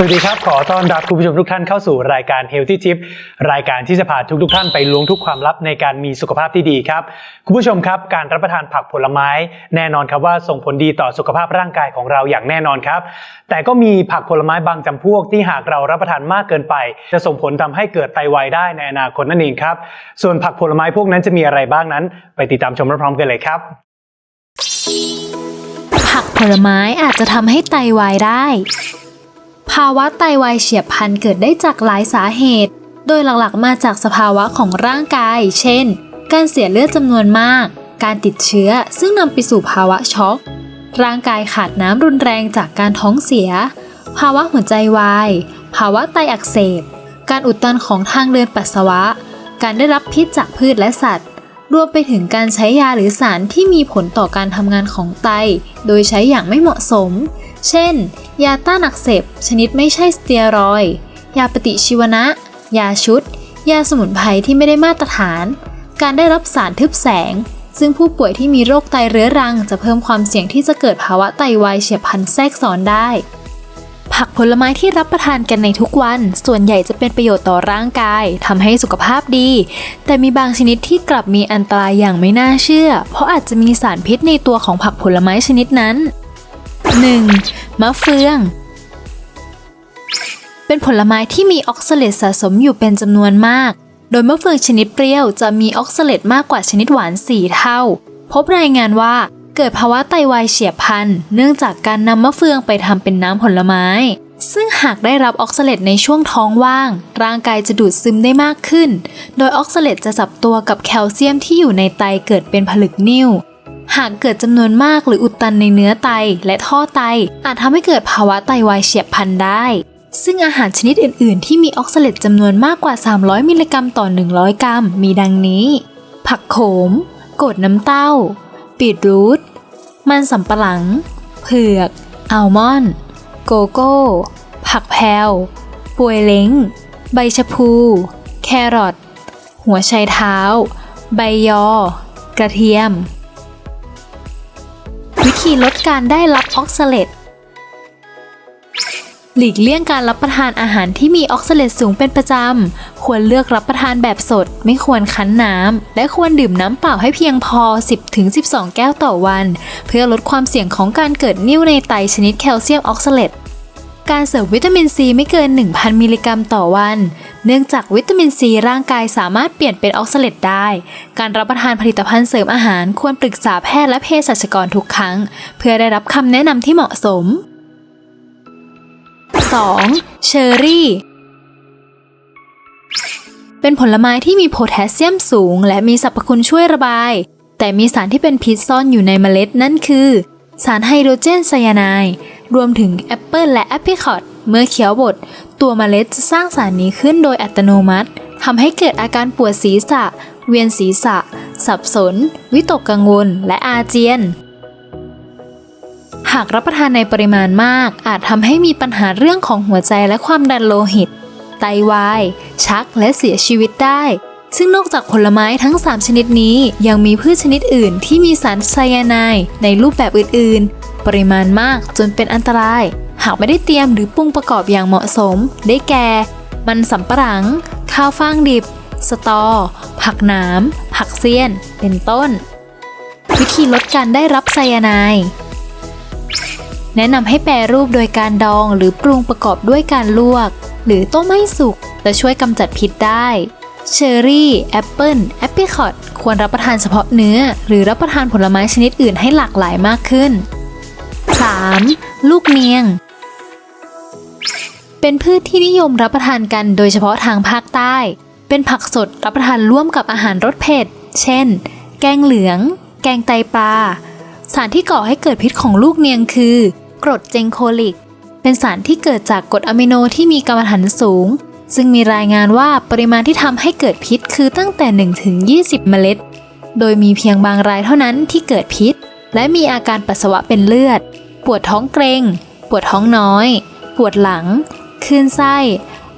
สวัสดีครับ ขอต้อนรับคุณผู้ชมทุกท่านเข้าสู่รายการ Healthy Tip รายการที่จะพาทุกทท่านไปล้วงทุกความลับในการมีสุขภาพที่ดีครับ คุณผู้ชมครับการรับประทานผักผลไม้ แน่นอนครับว่าส่งผลดีต่อสุขภาพร่างกายของเราอย่างแน่นอนครับ แต่ก็มีผักผลไม้บางจำพวกที่หากเรารับประทานมากเกินไป จะส่งผลทำให้เกิดไตวายได้ในอนาคตนั่นเองครับ ส่วนผักผลไม้พวกนั้นจะมีอะไรบ้างนั้น ไปติดตามชมพร้อมๆกันเลยครับ ผักผลไม้อาจจะทำให้ไตวายได้าวะไตวายเฉียบพลันเกิดได้จากหลายสาเหตุ โดยหลักๆมาจากสภาวะของร่างกาย เช่น การเสียเลือดจำนวนมาก การติดเชื้อซึ่งนำไปสู่ภาวะช็อก ร่างกายขาดน้ำรุนแรงจากการท้องเสีย ภาวะหัวใจวาย ภาวะไตอักเสบ การอุดตันของทางเดินปัสสาวะ การได้รับพิษจากพืชและสัตว์ รวมไปถึงการใช้ยาหรือสารที่มีผลต่อการทำงานของไต โดยใช้อย่างไม่เหมาะสม เช่น ยาต้านอักเสบชนิดไม่ใช่สเตียรอย ยาปฏิชีวนะ ยาชุด ยาสมุนไพรที่ไม่ได้มาตรฐาน การได้รับสารทึบแสง ซึ่งผู้ป่วยที่มีโรคไตเรื้อรัง จะเพิ่มความเสี่ยงที่จะเกิดภาวะไตวายเฉียบพลันแทรกซ้อนได้ ผักผลไม้ที่รับประทานกันในทุกวัน ส่วนใหญ่จะเป็นประโยชน์ต่อร่างกายทำให้สุขภาพดี แต่มีบางชนิดที่กลับมีอันตรายอย่างไม่น่าเชื่อ เพราะอาจจะมีสารพิษในตัวของผักผลไม้ชนิดนั้น 1. มะเฟือง เป็นผลไม้ที่มีออกซาเลตสะสมอยู่เป็นจำนวนมาก โดยมะเฟืองชนิดเปรี้ยวจะมีออกซาเลตมากกว่าชนิดหวาน 4 เท่า พบรายงานว่าเกิดภาวะไตวายเฉียบพลัน เนื่องจากการนำมะเฟืองไปทำเป็นน้ำผลไม้ ซึ่งหากได้รับออกซาเลตในช่วงท้องว่าง ร่างกายจะดูดซึมได้มากขึ้น โดยออกซาเลตจะจับตัวกับแคลเซียมที่อยู่ในไตเกิดเป็นผลึกนิ่ว หากเกิดจำนวนมากหรืออุดตันในเนื้อไตและท่อไต อาจทำให้เกิดภาวะไตวายเฉียบพลันได้ ซึ่งอาหารชนิดอื่น ๆ ที่มีออกซาเลตจำนวนมากกว่า 300 มิลลิกรัมต่อ 100 กรัม มีดังนี้ ผักโขมโกดน้ำเต้าบีทรูท มันสำปะหลัง เผือก อัลมอนด์ โกโก้ ผักแพรวปวยเล้ง ใบชะพู แครอท หัวไชเท้า ใบยอ กระเทียม วิธีลดการได้รับออกซาเลตหลีกเลี่ยงการรับประทานอาหารที่มีออกซาเลตสูงเป็นประจำ ควรเลือกรับประทานแบบสด ไม่ควรคั้นน้ำ และควรดื่มน้ำเปล่าให้เพียงพอ 10-12 แก้วต่อวัน เพื่อลดความเสี่ยงของการเกิดนิ่วในไตชนิดแคลเซียมออกซาเลต การเสริมวิตามินซีไม่เกิน 1,000 มิลลิกรัมต่อวัน เนื่องจากวิตามินซีร่างกายสามารถเปลี่ยนเป็นออกซาเลตได้ การรับประทานผลิตภัณฑ์เสริมอาหารควรปรึกษาแพทย์และเภสัชกรทุกครั้ง เพื่อได้รับคำแนะนำที่เหมาะสม 2. เชอร์รี่เป็นผลไม้ที่มีโพแทสเซียมสูง และมีสรรพคุณช่วยระบาย แต่มีสารที่เป็นพิษซ่อนอยู่ในเมล็ดนั่นคือ สารไฮโดรเจนไซยาไนด์ รวมถึงแอปเปิลและแอปริคอตเมื่อเคี้ยวบด ตัวเมล็ดจะสร้างสารนี้ขึ้นโดยอัตโนมัติทำให้เกิดอาการปวดศีรษะ เวียนศีรษะ สับสน วิตกกังวล และอาเจียน หากรับประทานในปริมาณมาก อาจทำให้มีปัญหาเรื่องของหัวใจและความดันโลหิต ไตวาย ชักและเสียชีวิตได้ ซึ่งนอกจากผลไม้ทั้ง 3 ชนิดนี้ยังมีพืชชนิดอื่นที่มีสารไซยาไนด์ในรูปแบบอื่น ๆ ปริมาณมากจนเป็นอันตราย หากไม่ได้เตรียมหรือปรุงประกอบอย่างเหมาะสม ได้แก่ มันสำปะหลัง ข้าวฟ่างดิบ สตอ ผักหนามผักเสี้ยน เป็นต้น วิธีลดการได้รับไซยาไนด์แนะนำให้แปรรูปโดยการดองหรือปรุงประกอบด้วยการลวก หรือต้มให้สุกจะช่วยกำจัดพิษได้ เชอร์รี่ แอปเปิลแอปริคอตควรรับประทานเฉพาะเนื้อ หรือรับประทานผลไม้ชนิดอื่นให้หลากหลายมากขึ้น 3. ลูกเนียง เป็นพืชที่นิยมรับประทานกันโดยเฉพาะทางภาคใต้ เป็นผักสดรับประทานร่วมกับอาหารรสเผ็ด เช่น แกงเหลือง แกงไตปลา สารที่ก่อให้เกิดพิษของลูกเนียงคือ กรดเจงโคลิก เป็นสารที่เกิดจากกรดอะมิโนที่มีกรรมฐานสูง ซึ่งมีรายงานว่าปริมาณที่ทำให้เกิดพิษคือตั้งแต่ 1 ถึง 20 เมล็ด โดยมีเพียงบางรายเท่านั้นที่เกิดพิษ และมีอาการปัสสาวะเป็นเลือด ปวดท้องเกร็ง ปวดท้องน้อย ปวดหลัง คลื่นไส้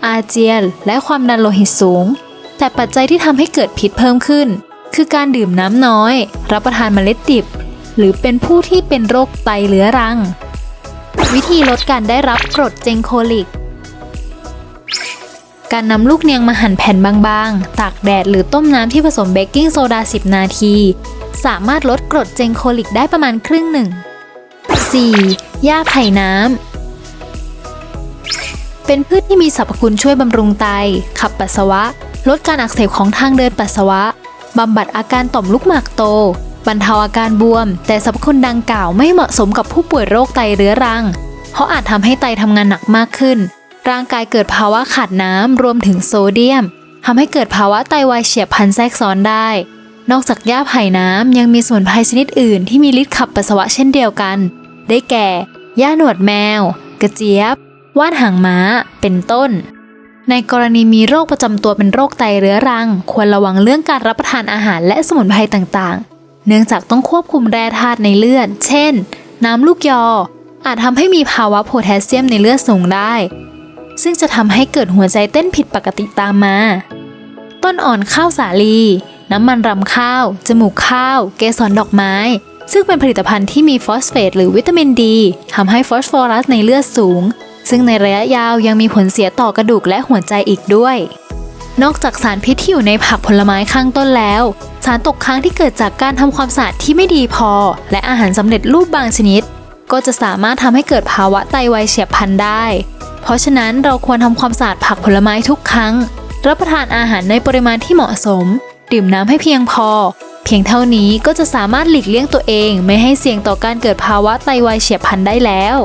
อาเจียน และความดันโลหิตสูง แต่ปัจจัยที่ทำให้เกิดพิษเพิ่มขึ้น คือการดื่มน้ำน้อย รับประทานเมล็ดดิบ หรือเป็นผู้ที่เป็นโรคไตเรื้อรัง วิธีลดการได้รับกรดเจงโคลิก การนำลูกเนียงมาหั่นแผ่นบางๆ ตากแดดหรือต้มน้ำที่ผสมเบกกิ้งโซดา 10 นาที สามารถลดกรดเจงโคลิกได้ประมาณครึ่งหนึ่ง 4. หญ้าไผ่น้ำ เป็นพืชที่มีสรรพคุณช่วยบำรุงไต ขับปัสสาวะ ลดการอักเสบของทางเดินปัสสาวะ บำบัดอาการต่อมลูกหมากโต บรรเทาอาการบวม แต่สรรพคุณดังกล่าวไม่เหมาะสมกับผู้ป่วยโรคไตเรื้อรัง เพราะอาจทำให้ไตทำงานหนักมากขึ้น ร่างกายเกิดภาวะขาดน้ำรวมถึงโซเดียมทำให้เกิดภาวะไตวายเฉียบพลันแทรกซ้อนได้ นอกจากหญ้าไผ่น้ำยังมีสมุนไพรชนิดอื่นที่มีฤทธิ์ขับปัสสาวะเช่นเดียวกัน ได้แก่หญ้าหนวดแมว กระเจี๊ยบ ว่านหางม้า เป็นต้น ในกรณีมีโรคประจำตัวเป็นโรคไตเรื้อรัง ควรระวังเรื่องการรับประทานอาหารและสมุนไพรต่างๆ เนื่องจากต้องควบคุมแร่ธาตุในเลือด เช่น น้ำลูกยออาจทำให้มีภาวะโพแทสเซียมในเลือดสูงได้ ซึ่งจะทำให้เกิดหัวใจเต้นผิดปกติตามมา ต้นอ่อนข้าวสาลี น้ำมันรำข้าว จมูกข้าว เกสรดอกไม้ ซึ่งเป็นผลิตภัณฑ์ที่มีฟอสเฟตหรือวิตามินดีทำให้ฟอสฟอรัสในเลือดสูง ซึ่งในระยะยาวยังมีผลเสียต่อกระดูกและหัวใจอีกด้วย นอกจากสารพิษที่อยู่ในผักผลไม้ข้างต้นแล้ว สารตกค้างที่เกิดจากการทำความสะอาดที่ไม่ดีพอ และอาหารสำเร็จรูปบางชนิด ก็จะสามารถทำให้เกิดภาวะไตวายเฉียบพลันได้ เพราะฉะนั้นเราควรทำความสะอาดผักผลไม้ทุกครั้ง รับประทานอาหารในปริมาณที่เหมาะสม ดื่มน้ำให้เพียงพอ เพียงเท่านี้ก็จะสามารถหลีกเลี่ยงตัวเอง ไม่ให้เสี่ยงต่อการเกิดภาวะไตวายเฉียบพลันได้แล้ว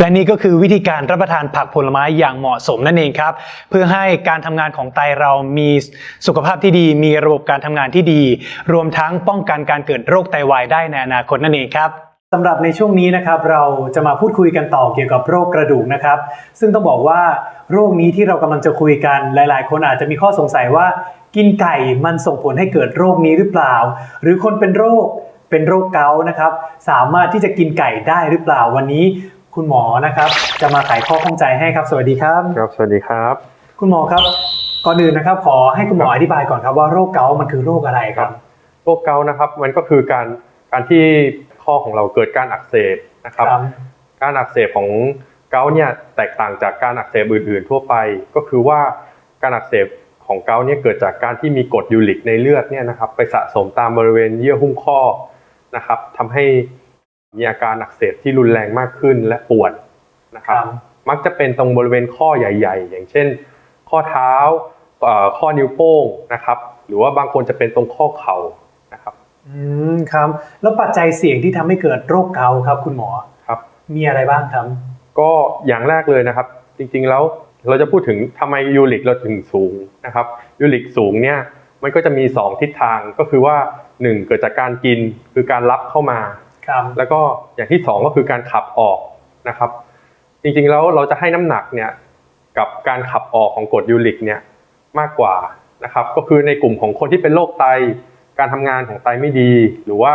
และนี่ก็คือวิธีการรับประทานผักผลไม้อย่างเหมาะสมนั่นเองครับ เพื่อให้การทำงานของไตเรามีสุขภาพที่ดี มีระบบการทำงานที่ดี รวมทั้งป้องกันการเกิดโรคไตวายได้ในอนาคตนั่นเองครับ สำหรับในช่วงนี้นะครับเราจะมาพูดคุยกันต่อเกี่ยวกับโรคกระดูกนะครับ ซึ่งต้องบอกว่าโรคนี้ที่เรากำลังจะคุยกันหลาย ๆ คนอาจจะมีข้อสงสัยว่า กินไก่มันส่งผลให้เกิดโรคนี้หรือเปล่า หรือคนเป็นโรคเป็นโรคเกาต์นะครับ สามารถที่จะกินไก่ได้หรือเปล่าวันนี้ คุณหมอนะครับ จะมาไขข้อข้องใจให้ครับ สวัสดีครับครับสวัสดีครับ คุณหมอครับก่อนอื่นนะครับ ขอให้คุณหมออธิบายก่อนครับว่าโรคเกาต์มันคือโรคอะไรครับ โรคเกาต์นะครับ มันก็คือการการที่ ข้อของเราเกิดการอักเสบนะครับ การอักเสบของเกาต์เนี่ยแตกต่างจากการอักเสบอื่น ๆ ทั่วไป ก็คือว่าการอักเสบของเกาต์เนี่ยเกิดจากการที่มีกรดยูริกในเลือดเนี่ยนะครับ ไปสะสมตามบริเวณเยื่อหุ้มข้อนะครับทำให้มีอาการอักเสบที่รุนแรงมากขึ้นและปวดนะครับครับมักจะเป็นตรงบริเวณข้อใหญ่ ๆ อย่างเช่น ข้อเท้าเอ่อข้อนิ้วโป้งนะครับ หรือว่าบางคนจะเป็นตรงข้อเข่านะครับ อืมครับ แล้วปัจจัยเสี่ยงที่ทำให้เกิดโรคเกาต์ครับ คุณหมอครับ มีอะไรบ้างครับ ก็อย่างแรกเลยนะครับ จริงๆแล้วเราจะพูดถึงทำไมยูริกเราถึงสูงนะครับยูริกสูงเนี่ยมันก็จะมี 2 ทิศทางก็คือว่า 1 เกิดจากการกินคือการรับเข้ามาครับแล้วก็อย่างที่ 2 ก็คือการขับออกนะครับ จริงๆแล้วเราจะให้น้ำหนักเนี่ยกับการขับออกของกรดยูริกเนี่ยมากกว่านะครับก็คือในกลุ่มของคนที่เป็นโรคไต การทำงานของไตไม่ดี หรือว่า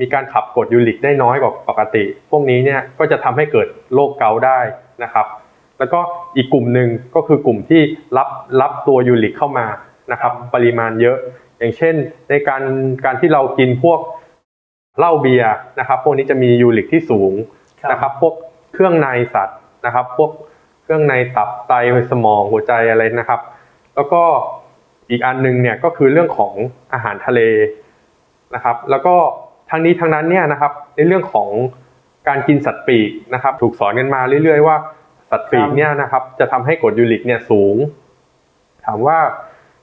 มีการขับกรดยูริกได้น้อยกว่าปกติ พวกนี้เนี่ยก็จะทำให้เกิดโรคเกาต์ได้นะครับ แล้วก็อีกกลุ่มหนึ่งก็คือกลุ่มที่รับรับตัวยูริกเข้ามานะครับ ปริมาณเยอะ อย่างเช่น ในการการที่เรากินพวกเหล้าเบียร์นะครับ พวกนี้จะมียูริกที่สูงนะครับ พวกเครื่องในสัตว์นะครับ พวกเครื่องในตับไตสมองหัวใจอะไรนะครับ แล้วก็ อีกอันหนึงเนี่ยก็คือเรื่องของอาหารทะเลนะครับ แล้วก็ทั้งนี้ทั้งนั้นเนี่ยนะครับในเรื่องของการกินสัตว์ปีกนะครับ ถูกสอนกันมาเรื่อยๆว่าสัตว์ปีกเนี่ยนะครับ จะทำให้กรดยูริกเนี่ยสูง ถามว่า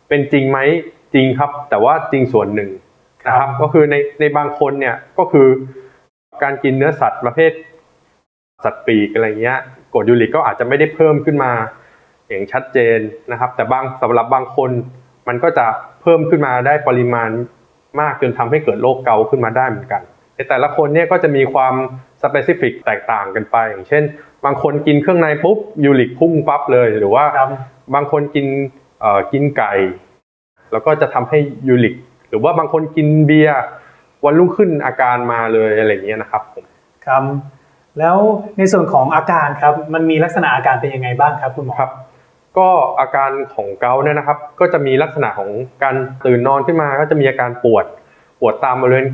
เป็นจริงไหมจริงครับ แต่ว่าจริงส่วนหนึ่งนะครับ ก็คือในในบางคนเนี่ยก็คือการกินเนื้อสัตว์ประเภท สัตว์ปีกอะไรเงี้ยกรดยูริกก็อาจจะไม่ได้เพิ่มขึ้นมาอย่างชัดเจนนะครับ แต่บางสำหรับบางคน มันก็จะเพิ่มขึ้นมาได้ปริมาณมากจนทำให้เกิดโรคเกาต์ขึ้นมาได้เหมือนกันในแต่ละคนเนี่ยก็จะมีความสเปซิฟิกแตกต่างกันไป อย่างเช่น บางคนกินเครื่องในปุ๊บยูริกพุ่งปั๊บเลย หรือว่าครับบางคนกินเอ่อกินไก่ แล้วก็จะทำให้ยูริก หรือว่าบางคนกินเบียร์วันรุ่งขึ้นอาการมาเลยอะไรอย่างเงี้ยนะครับผมครับแล้วในส่วนของอาการครับมันมีลักษณะอาการเป็นยังไงบ้างครับคุณหมอครับ ก็อาการของเกาต์เนี่ยนะครับ ก็จะมีลักษณะของการตื่นนอนขึ้นมา ก็จะมีอาการปวด ปวดตามบริเวณ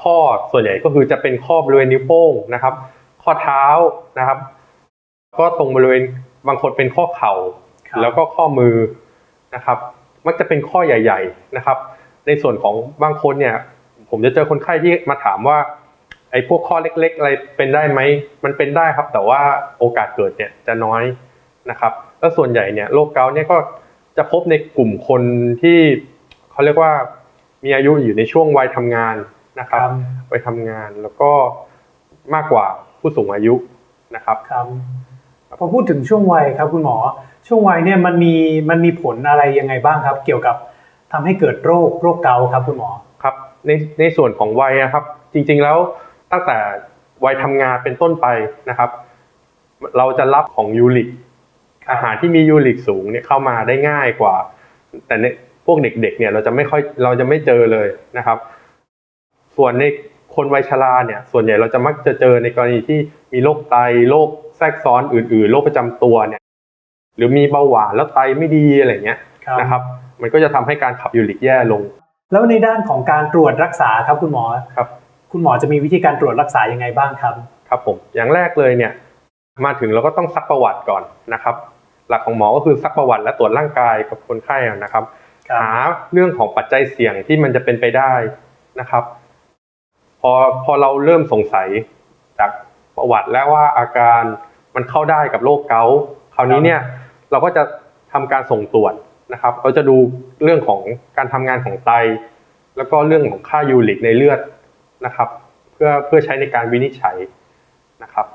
ข้อส่วนใหญ่ก็คือจะเป็นข้อบริเวณนิ้วโป้งนะครับ ข้อเท้านะครับ ก็ตรงบริเวณบางคนเป็นข้อเข่าครับแล้วก็ข้อมือนะครับ มักจะเป็นข้อใหญ่ ๆนะครับ ในส่วนของบางคนเนี่ย ผมจะเจอคนไข้ที่มาถามว่าไอ้พวกข้อเล็ก ๆ อะไรเป็นได้ไหม มันเป็นได้ครับ แต่ว่าโอกาสเกิดเนี่ยจะน้อยนะครับ แล้วส่วนใหญ่เนี่ยโรคเกาต์เนี่ยก็จะพบในกลุ่มคนที่เขาเรียกว่ามีอายุอยู่ในช่วงวัยทำงานนะครับวัยทำงานแล้วก็มากกว่าผู้สูงอายุนะครับครับพอพูดถึงช่วงวัยครับคุณหมอ ช่วงวัยเนี่ยมันมีมันมีผลอะไรยังไงบ้างครับ เกี่ยวกับทำให้เกิดโรคโรคเกาต์ครับคุณหมอครับในในส่วนของวัยนะครับ จริงๆแล้วตั้งแต่วัยทำงานเป็นต้นไปนะครับ เราจะรับของยูริกครับ อาหารที่มียูริกสูงเนี่ยเข้ามาได้ง่ายกว่า แต่ในพวกเด็กๆเนี่ยเราจะไม่ค่อยเราจะไม่เจอเลยนะครับ ส่วนในคนวัยชราเนี่ย ส่วนใหญ่เราจะมักจะเจอในกรณีที่มีโรคไตโรคแทรกซ้อนอื่นๆโรคประจำตัวเนี่ยหรือมีเบาหวานแล้วไตไม่ดีอะไรเงี้ยครับนะครับ มันก็จะทำให้การขับยูริกแย่ลง แล้วในด้านของการตรวจรักษาครับคุณหมอครับ คุณหมอจะมีวิธีการตรวจรักษายังไงบ้างครับ ครับผมอย่างแรกเลยเนี่ยมาถึงเราก็ต้องซักประวัติก่อนนะครับ หลักของหมอก็คือซักประวัติและตรวจร่างกายกับคนไข้นะครับครับ หาเรื่องของปัจจัยเสี่ยงที่มันจะเป็นไปได้นะครับ พอพอเราเริ่มสงสัยจากประวัติแล้วว่าอาการมันเข้าได้กับโรคเกาต์คราวนี้เนี่ยเราก็จะทำการส่งตรวจนะครับเราจะดูเรื่องของการทำงานของไต แล้วก็เรื่องของค่ายูริกในเลือดนะครับ เพื่อเพื่อใช้ในการวินิจฉัยนะครับ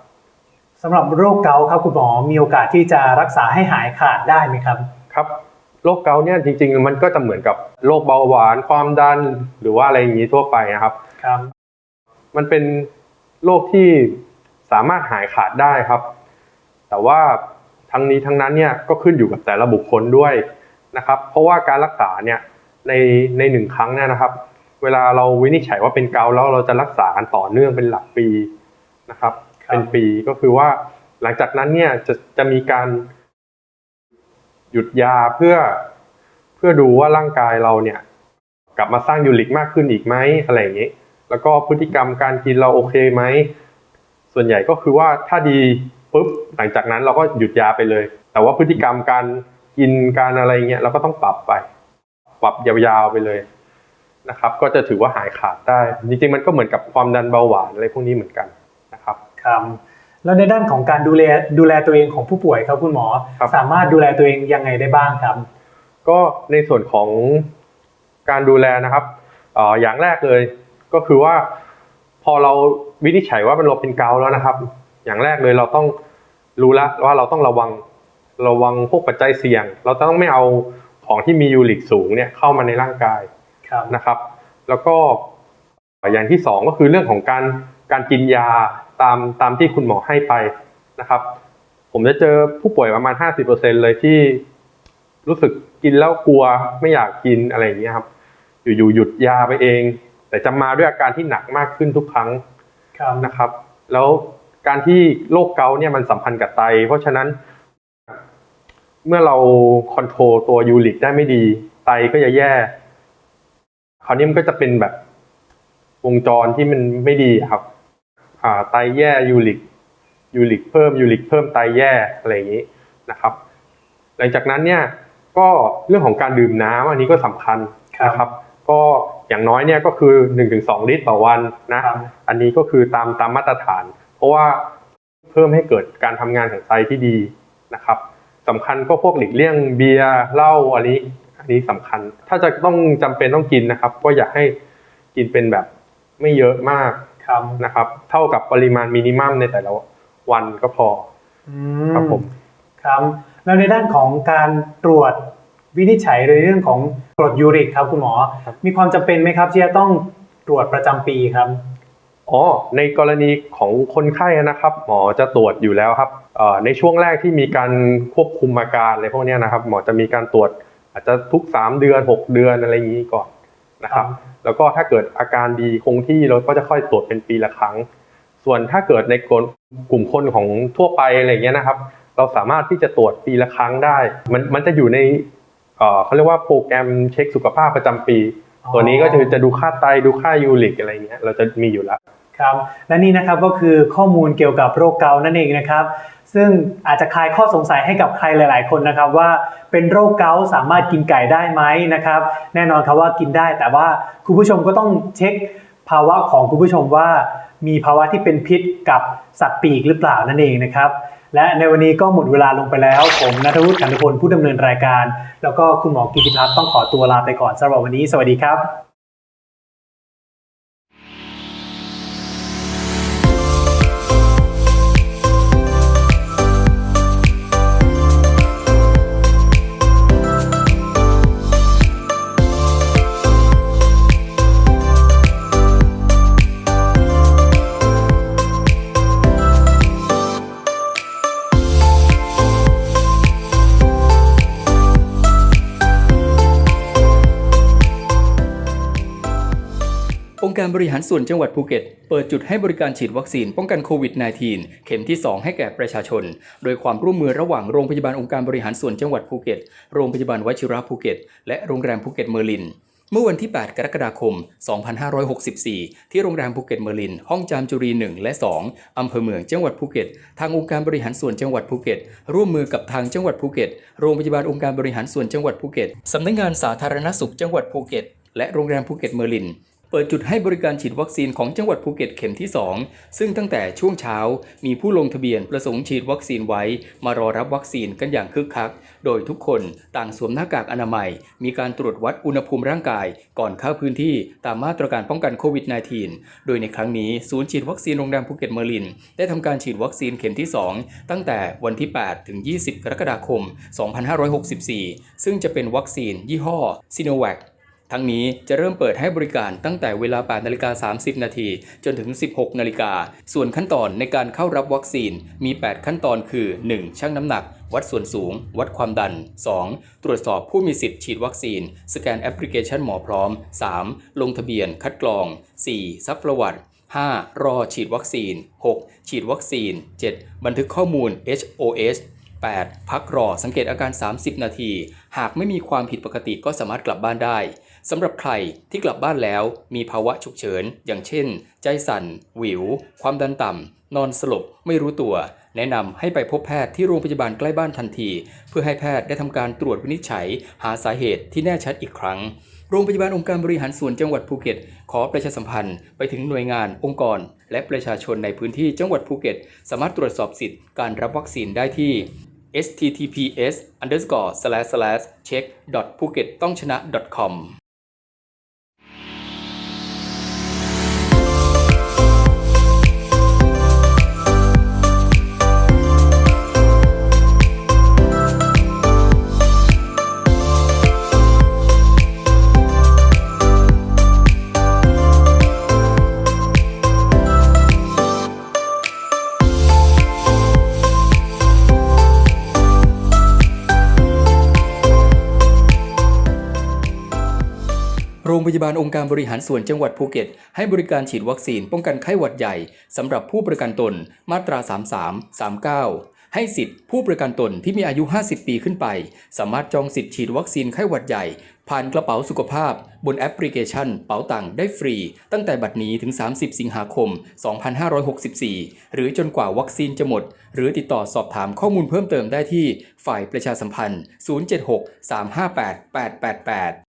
สำหรับโรคเกาต์ครับคุณหมอมีโอกาสที่จะรักษาให้หายขาดได้ไหมครับครับโรคเกาต์เนี่ยจริงๆ มันก็จะเหมือนกับโรคเบาหวานความดันหรือว่าอะไรอย่างนี้ทั่วไปนะครับครับ มันเป็นโรคที่สามารถหายขาดได้ครับ แต่ว่าทั้งนี้ทั้งนั้นเนี่ยก็ขึ้นอยู่กับแต่ละบุคคลด้วยนะครับ เพราะว่าการรักษาเนี่ยในในหนึ่งครั้งเนี่ยนะครับ เวลาเราวินิจฉัยว่าเป็นเกาต์แล้วเราจะรักษากันต่อเนื่องเป็นหลักปีนะครับครับ เป็นปีก็คือว่าหลังจากนั้นเนี่ยจะจะมีการหยุดยาเพื่อเพื่อดูว่าร่างกายเราเนี่ย กลับมาสร้างยูริกมากขึ้นอีกไหมอะไรอย่างนี้ แล้วก็พฤติกรรมการกินเราโอเคไหมส่วนใหญ่ก็คือว่าถ้าดีปุ๊บหลังจากนั้นเราก็หยุดยาไปเลย แต่ว่าพฤติกรรมการกินการอะไรเงี้ยเราก็ต้องปรับไป ปรับยาวๆไปเลยนะครับ ก็จะถือว่าหายขาดได้ จริงๆมันก็เหมือนกับความดันเบาหวานอะไรพวกนี้เหมือนกัน ครับครับแล้วในด้านของการดูแลดูแลตัวเองของผู้ป่วยครับคุณหมอ ครับ สามารถดูแลตัวเองยังไงได้บ้างครับ ก็ในส่วนของการดูแลนะครับเอ่ออย่างแรกเลยก็คือว่าพอเราวินิจฉัยว่ามันเราเป็นเกาต์แล้วนะครับ อย่างแรกเลยเราต้องรู้ละว่าเราต้องระวังระวังพวกปัจจัยเสี่ยง เราต้องไม่เอาของที่มียูริกสูงเนี่ยเข้ามาในร่างกาย ครับ นะครับแล้วก็อย่างที่สองก็คือเรื่องของการการกินยา ตามตามที่คุณหมอให้ไปนะครับ ผมจะเจอผู้ป่วยประมาณ 50%เลยที่รู้สึกกินแล้วกลัวไม่อยากกินอะไรอย่างเงี้ยครับ อยู่ๆหยุดยาไปเอง แต่จะมาด้วยอาการที่หนักมากขึ้นทุกครั้งครับนะครับ แล้วการที่โรคเกาต์เนี่ยมันสัมพันธ์กับไต เพราะฉะนั้นเมื่อเราคอนโทรลตัวยูริกได้ไม่ดี ไตก็จะแย่ คราวนี้มันก็จะเป็นแบบวงจรที่มันไม่ดีอะครับอ่า ไตแย่ยูริกยูริกเพิ่มยูริกเพิ่มไตแย่อะไรอย่างนี้นะครับ หลังจากนั้นเนี่ยก็เรื่องของการดื่มน้ำอันนี้ก็สำคัญนะครับ ก็อย่างน้อยเนี่ยก็คือ 1-2 ลิตรต่อวันนะครับอันนี้ก็คือตามตามมาตรฐาน เพราะว่าเพิ่มให้เกิดการทำงานของไตที่ดีนะครับสำคัญก็พวกหลีกเลี่ยงเบียร์เหล้าอันนี้อันนี้สำคัญ ถ้าจะต้องจำเป็นต้องกินนะครับ ก็อยากให้กินเป็นแบบไม่เยอะมากครับ นะครับ เท่ากับปริมาณมินิมัมในแต่ละวันก็พออืครับผมครับแล้วในด้านของการตรวจวินิจฉัยในเรื่องของกรดยูริกครับคุณหมอ มีความจำเป็นไหมครับที่จะต้องตรวจประจำปีครับอ๋อในกรณีของคนไข้นะครับ หมอจะตรวจอยู่แล้วครับเอ่อในช่วงแรกที่มีการควบคุมอาการอะไรพวกเนี้ยนะครับ หมอจะมีการตรวจอาจจะทุก 3 เดือน 6 เดือนอะไรอย่างนี้ก่อน นะครับครับ แล้วก็ถ้าเกิดอาการดีคงที่เราก็จะค่อยตรวจเป็นปีละครั้ง ส่วนถ้าเกิดในกลุ่มกลุ่มคนของทั่วไปอะไรอย่างเงี้ยนะครับ เราสามารถที่จะตรวจปีละครั้งได้ มันมันจะอยู่ในเอ่อเขาเรียกว่าโปรแกรมเช็คสุขภาพประจำปีอ๋อตัวนี้ก็จะจะดูค่าไตดูค่ายูริกอะไรเงี้ยเราจะมีอยู่แล้ว ครับและนี่นะครับก็คือข้อมูลเกี่ยวกับโรคเกาต์นั่นเองนะครับ ซึ่งอาจจะคลายข้อสงสัยให้กับใครหลาย ๆ คนนะครับ ว่าเป็นโรคเกาต์สามารถกินไก่ได้ไหมนะครับ แน่นอนครับว่ากินได้แต่ว่าคุณผู้ชมก็ต้องเช็คภาวะของคุณผู้ชมว่า มีภาวะที่เป็นพิษกับสัตว์ปีกหรือเปล่านั่นเองนะครับ และในวันนี้ก็หมดเวลาลงไปแล้ว ผมนัทวุฒิขันธพลผู้ดำเนินรายการ แล้วก็คุณหมอกิติพัฒน์ต้องขอตัวลาไปก่อนสำหรับวันนี้ สวัสดีครับ การบริหารส่วนจังหวัดภูเก็ต เปิดจุดให้บริการฉีดวัคซีนป้องกันโควิด -19 เข็มที่ 2 ให้แก่ประชาชน โดยความร่วมมือระหว่างโรงพยาบาลองค์การบริหารส่วนจังหวัดภูเก็ต โรงพยาบาลวชิระภูเก็ต และโรงแรมภูเก็ตเมอร์ลิน เมื่อวันที่ 8 กรกฎาคม 2564 ที่โรงแรมภูเก็ตเมอร์ลิน ห้องจามจุรี 1 และ 2 อำเภอเมืองจังหวัดภูเก็ต ทางองค์การบริหารส่วนจังหวัดภูเก็ต ร่วมมือกับทางจังหวัดภูเก็ต โรงพยาบาลองค์การบริหารส่วนจังหวัดภูเก็ต สำนักงานสาธารณสุขจังหวัดภูเก็ตและโรงแรมภูเก็ตเมอร์ลิน เปิดจุดให้บริการฉีดวัคซีนของจังหวัดภูเก็ตเข็มที่ 2 ซึ่งตั้งแต่ช่วงเช้า มีผู้ลงทะเบียนประสงค์ฉีดวัคซีนไว้ มารอรับวัคซีนกันอย่างคึกคัก โดยทุกคนต่างสวมหน้ากากอนามัย มีการตรวจวัดอุณหภูมิร่างกาย ก่อนเข้าพื้นที่ตามมาตรการป้องกันโควิด -19 โดยในครั้งนี้ศูนย์ฉีดวัคซีนโรงแรมภูเก็ตเมอร์ลิน ได้ทำการฉีดวัคซีนเข็มที่ 2 ตั้งแต่วันที่ 8 ถึง 20 กรกฎาคม 2564 ซึ่งจะเป็นวัคซีนยี่ห้อซิโนแวค ทั้งนี้จะเริ่มเปิดให้บริการตั้งแต่เวลา8นาฬิกา30 นาทีจนถึง 16 นาฬิกา ส่วนขั้นตอนในการเข้ารับวัคซีนมี 8 ขั้นตอนคือ 1. ชั่งน้ำหนัก วัดส่วนสูง วัดความดัน 2. ตรวจสอบผู้มีสิทธิ์ฉีดวัคซีน สแกนแอปพลิเคชันหมอพร้อม 3. ลงทะเบียนคัดกรอง 4. ซักประวัติ 5. รอฉีดวัคซีน 6. ฉีดวัคซีน 7. บันทึกข้อมูล HOS 8. พักรอสังเกตอาการ 30 นาที หากไม่มีความผิดปกติก็สามารถกลับบ้านได้ สำหรับใครที่กลับบ้านแล้วมีภาวะฉุกเฉิน อย่างเช่น ใจสั่น หวิว ความดันต่ำ นอนสลบ ไม่รู้ตัว แนะนำให้ไปพบแพทย์ที่โรงพยาบาลใกล้บ้านทันที เพื่อให้แพทย์ได้ทำการตรวจวินิจฉัย หาสาเหตุที่แน่ชัดอีกครั้งโรงพยาบาลองค์การบริหารส่วนจังหวัดภูเก็ต ขอประชาสัมพันธ์ไปถึงหน่วยงานองค์กร และประชาชนในพื้นที่จังหวัดภูเก็ต สามารถตรวจสอบสิทธิ์การรับวัคซีนได้ที่ https underscore slash slash check phuket ต้องชนะ com พยาบาลองค์การบริหารส่วนจังหวัดภูเก็ต ให้บริการฉีดวัคซีนป้องกันไข้หวัดใหญ่สำหรับผู้ประกันตนมาตรา 33 39 ให้สิทธิ์ผู้ประกันตนที่มีอายุ 50 ปีขึ้นไป สามารถจองสิทธิ์ฉีดวัคซีนไข้หวัดใหญ่ ผ่านกระเป๋าสุขภาพ บนแอปพลิเคชัน เป๋าตังค์ได้ฟรี ตั้งแต่บัดนี้ถึง 30 สิงหาคม 2564 หรือจนกว่าวัคซีนจะหมด หรือติดต่อสอบถามข้อมูลเพิ่มเติมได้ที่ฝ่ายประชาสัมพันธ์ 076 358 888